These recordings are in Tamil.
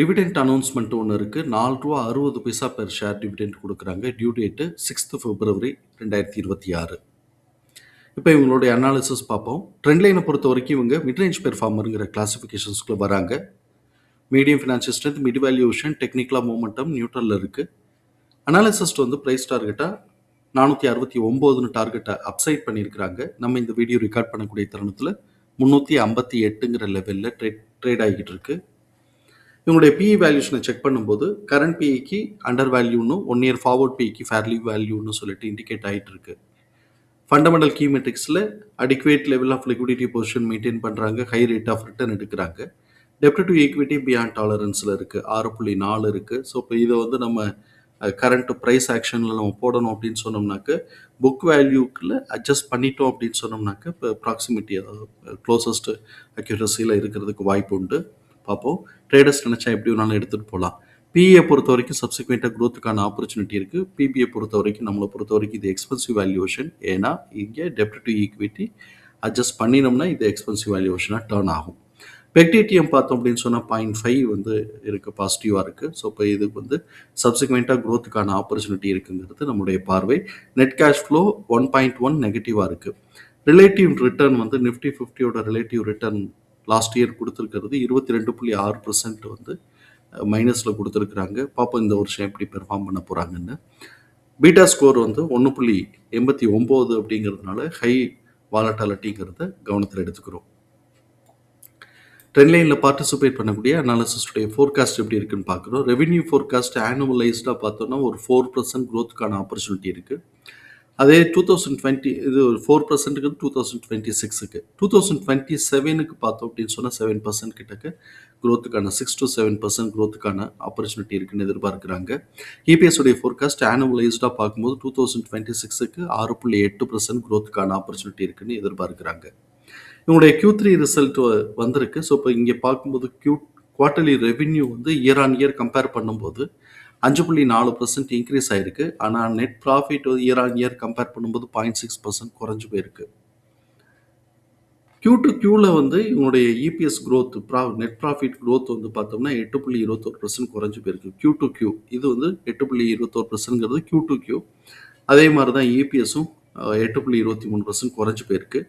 டிவிடெண்ட் அனௌன்ஸ்மெண்ட் ஒன்று இருக்குது நாலு ரூபா அறுபது பைசா பெர் ஷேர் டிவிடெண்ட் கொடுக்குறாங்க. டியூ டேட்டு சிக்ஸ்த்து பிப்ரவரி ரெண்டாயிரத்தி இருபத்தி ஆறு. இப்போ இவங்களுடைய அனாலிசிஸ் பார்ப்போம். ட்ரெண்ட் லைனை பொறுத்த வரைக்கும் இவங்க மிட்ரேஞ்ச் பெர்ஃபார்மருங்கிற கிளாசிஃபிகேஷன்ஸ்குள்ளே வராங்க. Medium financial strength mid valuation டெக்னிக்கலாக மூமெண்டம் நியூட்ரலில் இருக்குது அனாலிசிஸ்ட் வந்து ப்ரைஸ் டார்கெட்டாக நானூற்றி அறுபத்தி ஒம்போதுன்னு டார்கெட்டை அப்சைட் பண்ணியிருக்கிறாங்க. நம்ம இந்த வீடியோ ரெக்கார்ட் பண்ணக்கூடிய தருணத்தில் முந்நூற்றி ஐம்பத்தி எட்டுங்கிற லெவலில் ட்ரேட் ட்ரேட் ஆகிக்கிட்டு இருக்குது இவங்களுடைய பிஇ வேல்யூஷனை செக் பண்ணும்போது கரண்ட் பிஇக்கு அண்டர் வேல்யூன்னு ஒன் இயர் ஃபார்வர்ட் பிஇக்கு ஃபேர்லி வேல்யூன்னு சொல்லிட்டு இண்டிகேட் ஆகிட்டு இருக்கு fundamental key மெட்ரிக்ஸில் adequate level of liquidity position maintain பண்ணுறாங்க ஹை ரேட் ஆஃப் ரிட்டர்ன் எடுக்கிறாங்க. டெப்ட் டு ஈக்விட்டி பியாண்ட் டாலரன்ஸில் இருக்குது ஆறு புள்ளி நாலு இருக்குது ஸோ இப்போ இதை வந்து நம்ம கரண்ட் ப்ரைஸ் ஆக்ஷனில் நம்ம போடணும் அப்படின்னு சொன்னோம்னாக்க புக் வேல்யூக்குள்ள அட்ஜஸ்ட் பண்ணிட்டோம் அப்படின்னு சொன்னோம்னாக்க இப்போ ப்ராக்சிமிட்டி அதாவது க்ளோசஸ்ட் அக்யூரஸியில் இருக்கிறதுக்கு வாய்ப்பு உண்டு. பார்ப்போம். ட்ரேடர்ஸ் நினச்சா எப்படி வேணாலும் எடுத்துகிட்டு போகலாம் பிஏ பொறுத்த வரைக்கும் சப்சிக்வெண்ட்டாக க்ரோத்துக்கான ஆப்பர்ச்சுனிட்டி இருக்குது பிபிஏ பொறுத்த வரைக்கும் நம்மளை பொறுத்த வரைக்கும் இது எக்ஸ்பென்சிவ் வேல்யூவேஷன் ஏன்னா இங்கே டெப்ட் டு ஈக்விட்டி அட்ஜஸ்ட் பண்ணினோம்னா இது எக்ஸ்பென்சிவ் வேல்யூவேஷனாக டேர்ன் ஆகும். பெக்டிடிஎம் பார்த்தோம் அப்படின்னு சொன்னால் பாயிண்ட் ஃபைவ் வந்து இருக்குது பாசிட்டிவாக இருக்குது ஸோ இப்போ இதுக்கு வந்து சப்சிக்வெண்ட்டாக க்ரோத்துக்கான ஆப்பர்ச்சுனிட்டி இருக்குங்கிறது நம்முடைய பார்வை. Net cash flow one point one நெகட்டிவாக இருக்குது ரிலேட்டிவ் ரிட்டர்ன் வந்து நிஃப்டி ஃபிஃப்டியோட ரிலேட்டிவ் ரிட்டர்ன் லாஸ்ட் இயர் கொடுத்துருக்கிறது இருபத்தி ரெண்டு புள்ளி ஆறு பர்சன்ட் வந்து மைனஸில் கொடுத்துருக்குறாங்க. பார்ப்போம் இந்த வருஷம் எப்படி பெர்ஃபார்ம் பண்ண போகிறாங்கன்னு பீட்டா ஸ்கோர் வந்து ஒன்று புள்ளி எண்பத்தி ஒம்பது அப்படிங்கிறதுனால ஹை வாலட்டாலிட்டிங்கிறத கவனத்தில் எடுத்துக்கிறோம். ட்ரெண்ட் பார்ட்டிசிபேட் பண்ணக்கூடிய அனாலிசிஸ்டுடைய ஃபோர்காஸ்ட் எப்படி இருக்குன்னு பார்க்குறோம். ரெவென்யூ ஃபோர்காஸ்ட் ஆனுவலைஸ்டாக பார்த்தோன்னா ஒரு ஃபோர் பர்சன்ட் க்ரோத்துக்கான ஆப்பர்ச்சுனிட்டி இருக்குது அதே டூ தௌசண்ட் டுவெண்ட்டி இது ஒரு ஃபோர் பர்சன்ட்டுக்கு டூ தௌசண்ட் டுவெண்ட்டி சிக்ஸுக்கு டூ தௌசண்ட் டுவெண்ட்டி செவனுக்கு பார்த்தோம் அப்படின்னு சொன்னால் செவன் பர்சன்ட் கிட்டக்கு க்ரோத்துக்கான சிக்ஸ் டு செவன் பர்சன்ட் க்ரோத்துக்கான ஆப்பர்ச்சுனிட்டி இருக்குன்னு எதிர்பார்க்குறாங்க. இபிஎஸ் உடைய ஃபோர்காஸ்ட் ஆனுவலைஸ்டாக பார்க்கும்போது டூ தௌசண்ட் டுவெண்ட்டி சிக்ஸுக்கு ஆறு புள்ளி எட்டு பர்சன்ட் க்ரோத்துக்கான ஆப்பர்ச்சுனிட்டி இருக்குன்னு எதிர்பார்க்குறாங்க. இவங்களுடைய கியூ த்ரீ ரிசல்ட் வந்திருக்கு. ஸோ இப்போ இங்கே பார்க்கும்போது கியூ குவார்ட்டர்லி ரெவென்யூ வந்து இயர் ஆன் இயர் கம்பேர் பண்ணும்போது அஞ்சு புள்ளி நாலு பர்சன்ட் இன்க்ரீஸ் ஆயிருக்கு. ஆனால் net profit year on year compare பண்ணும்போது பாயிண்ட் சிக்ஸ் பர்சன்ட் குறைஞ்சு போயிருக்கு. கியூ டு கியூவில் வந்து இவங்களுடைய இபிஎஸ் க்ரோத் ப்ரா நெட் ப்ராஃபிட் க்ரோத் வந்து பார்த்தோம்னா எட்டு புள்ளி இருபத்தோரு பர்சன்ட் குறைஞ்சு போயிருக்கு. கியூ டு கியூ இது வந்து எட்டு புள்ளி இருபத்தோரு பர்சன்ட்ங்கிறது கியூ டு கியூ அதே மாதிரி தான் இபிஎஸும் எட்டு புள்ளி இருபத்தி மூணு பர்சன்ட் குறைஞ்சு போயிருக்கு.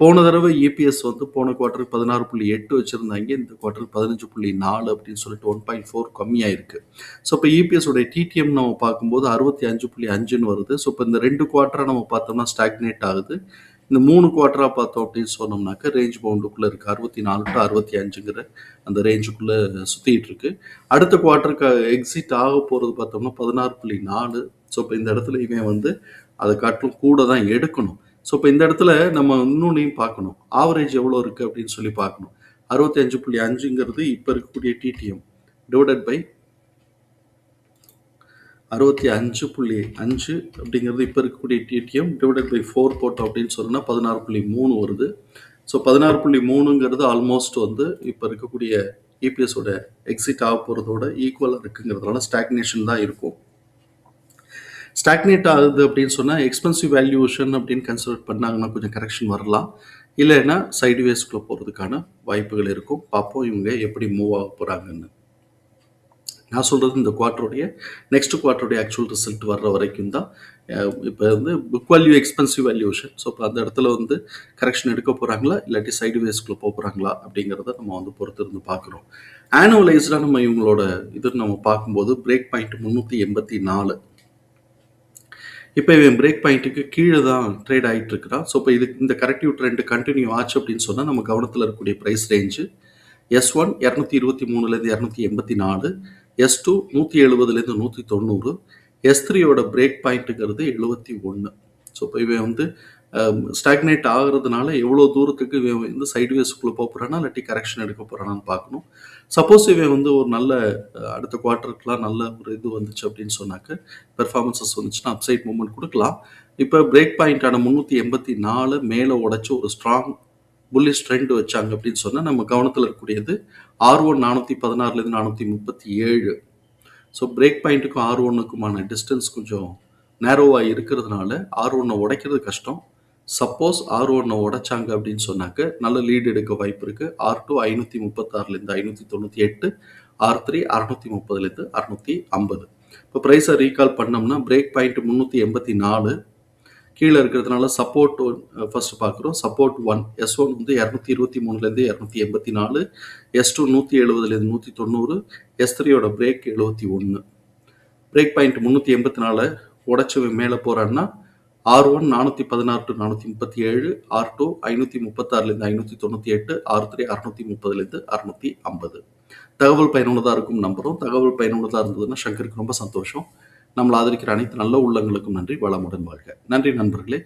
போன தடவை இபிஎஸ் வந்து போன குவார்ட்டருக்கு பதினாறு புள்ளி எட்டு வச்சுருந்தாங்க. இந்த குவார்ட்டருக்கு பதினஞ்சு புள்ளி நாலு அப்படின்னு சொல்லிட்டு ஒன் பாயிண்ட் ஃபோர் கம்மியாயிருக்கு. ஸோ இப்போ இபிஎஸ் உடைய டிடிஎம் நம்ம பார்க்கும்போது அறுபத்தி அஞ்சு புள்ளி அஞ்சுன்னு வருது. ஸோ இப்போ இந்த ரெண்டு குவார்ட்டராக நம்ம பார்த்தோம்னா ஸ்டாக்னேட் ஆகுது. இந்த மூணு குவார்ட்டராக பார்த்தோம் அப்படின்னு சொன்னோம்னாக்க ரேஞ்ச் பவுண்டுக்குள்ளே இருக்குது அறுபத்தி நாலு டு அறுபத்தி அஞ்சுங்கிற அந்த ரேஞ்சுக்குள்ளே சுற்றிட்டு இருக்கு. அடுத்த குவார்ட்டருக்கு எக்ஸிட் ஆக போகிறது பார்த்தோம்னா பதினாறு புள்ளி நாலு. ஸோ இப்போ இந்த இடத்துல இவன் வந்து அதை காட்டிலும் கூட தான் எடுக்கணும். ஸோ இப்போ இந்த இடத்துல நம்ம இன்னொன்னையும் பார்க்கணும். ஆவரேஜ் எவ்வளோ இருக்குது அப்படின்னு சொல்லி பார்க்கணும். அறுபத்தி அஞ்சு புள்ளி அஞ்சுங்கிறது இப்போ இருக்கக்கூடிய டிடிஎம் டிவைடட் பை அறுபத்தி அஞ்சு புள்ளி அஞ்சு அப்படிங்கிறது இப்போ இருக்கக்கூடிய டிடிஎம் டிவைடட் பை ஃபோர் போட்டோம் அப்படின்னு சொன்னால் பதினாறு புள்ளி மூணு வருது. ஸோ பதினாறு புள்ளி மூணுங்கிறது ஆல்மோஸ்ட் வந்து இப்போ இருக்கக்கூடிய இபிஎஸோட எக்ஸிட் ஆக போகிறதோட ஈக்குவலாக இருக்குங்கிறதுனால ஸ்டாக்னேஷன் தான் இருக்கும். ஸ்டாக்னேட் ஆகுது அப்படின்னு சொன்னால் எக்ஸ்பென்சிவ் வேல்யூஷன் அப்படின்னு கன்சிடர் பண்ணாங்கன்னா கொஞ்சம் கரெக்ஷன் வரலாம். இல்லைன்னா சைடுவேஸ்க்குள்ளே போகிறதுக்கான வாய்ப்புகள் இருக்கும். பார்ப்போம் இவங்க எப்படி மூவ் ஆக போகிறாங்கன்னு நான் சொல்கிறது இந்த குவார்ட்டருடைய நெக்ஸ்ட் குவார்ட்டருடைய ஆக்சுவல் ரிசல்ட் வர்ற வரைக்கும் தான். இப்போ வந்து book value expensive valuation so இப்போ அந்த இடத்துல வந்து கரெக்ஷன் எடுக்க போகிறாங்களா இல்லாட்டி சைடு வேஸ்க்குள்ளே போக போகிறாங்களா அப்படிங்கிறத நம்ம வந்து பொறுத்து இருந்து பார்க்குறோம் ஆனுவலைஸ்டாக நம்ம இவங்களோட இது நம்ம பார்க்கும்போது பிரேக் பாயிண்ட் முந்நூற்றி எண்பத்தி நாலு. இப்போ இவன் பிரேக் பாயிண்ட்டுக்கு கீழே தான் ட்ரேட் ஆகிட்டு இருக்கிறான் ஸோ இப்போ இது இந்த கரெக்டிவ் ட்ரெண்ட் கண்டினியூ ஆச்சு அப்படின்னு சொன்னால் நம்ம கவனத்தில் இருக்கக்கூடிய ப்ரைஸ் ரேஞ்சு எஸ் ஒன் இரநூத்தி இருபத்தி மூணுலேருந்து இரநூத்தி எண்பத்தி நாலு எஸ் டூ நூற்றி எழுபதுலேருந்து நூற்றி தொண்ணூறு எஸ் த்ரீயோட பிரேக் பாயிண்ட்டுங்கிறது எழுபத்தி ஒன்று ஸோ இப்போ இவன் வந்து ஸ்டாக்னேட் ஆகுறதுனால எவ்வளோ தூரத்துக்கு இவன் வந்து சைட்வேஸ்க்குள்ளே போக போகிறானா இல்லாட்டி கரெக்ஷன் எடுக்க போகிறானான்னு பார்க்கணும். சப்போஸ் இவன் வந்து ஒரு நல்ல அடுத்த குவார்ட்டருக்குலாம் நல்ல ஒரு இது வந்துச்சு அப்படின்னு சொன்னாக்க பெர்ஃபார்மன்ஸஸ் வந்துச்சுன்னா அப்சைட் மூமெண்ட் கொடுக்கலாம். இப்போ பிரேக் பாயிண்டான முந்நூற்றி எண்பத்தி நாலு மேலே உடச்சி ஒரு ஸ்ட்ராங் புல்லிஷ் ட்ரெண்ட் வச்சாங்க அப்படின்னு சொன்னால் நம்ம கவனத்தில் இருக்கக்கூடியது ஆர் ஒன் நானூற்றி பதினாறுலேருந்து நானூற்றி முப்பத்தி ஏழு. ஸோ பிரேக் பாயிண்ட்டுக்கும் ஆர் ஒன்னுக்குமான டிஸ்டன்ஸ் கொஞ்சம் நேரோவாக இருக்கிறதுனால ஆர் ஒன்னை உடைக்கிறது கஷ்டம். சப்போஸ் ஆர் ஒன்னை உடைச்சாங்க அப்படின்னு சொன்னாக்க நல்ல லீடு எடுக்க வாய்ப்பு இருக்குது ஆர் டூ ஐநூற்றி முப்பத்தாறுலேருந்து ஐநூற்றி தொண்ணூற்றி எட்டு ஆர் த்ரீ அறநூற்றி முப்பதுலேருந்து அறநூற்றி ஐம்பது. இப்போ ப்ரைஸை ரீகால் பண்ணோம்னா பிரேக் பாயிண்ட் முந்நூற்றி எண்பத்தி நாலு. கீழே இருக்கிறதுனால சப்போர்ட் ஒன் ஃபஸ்ட்டு பார்க்குறோம் சப்போர்ட் ஒன் எஸ் ஒன் வந்து இரநூத்தி இருபத்தி மூணுலேருந்து இரநூத்தி எண்பத்தி நாலு. எஸ் டூ நூற்றி எழுபதுலேருந்து நூற்றி தொண்ணூறு. எஸ் த்ரீயோட பிரேக் எழுபத்தி ஒன்று பிரேக் பாயிண்ட் முந்நூற்றி எண்பத்தி நாலு உடச்சி மேலே போகிறான்னா ஆர் ஒன் நானூற்றி பதினாறு டு நானூற்றி முப்பத்தி ஏழு ஆர் டூ ஐநூற்றி முப்பத்தாறுலேருந்து ஐநூற்றி தொண்ணூற்றி எட்டு ஆர் த்ரீ அறுநூற்றி முப்பதுலேருந்து அறுநூற்றி ஐம்பது. தகவல் பயனுள்ளதாக இருக்கும் நம்பரும் தகவல் பயனுள்ளதாக இருந்ததுன்னா சங்கருக்கு ரொம்ப சந்தோஷம். நம்மளை ஆதரிக்கிற அனைத்து நல்ல உள்ளங்களுக்கும் நன்றி. வளமுடன் வாழ்க. நன்றி நண்பர்களே.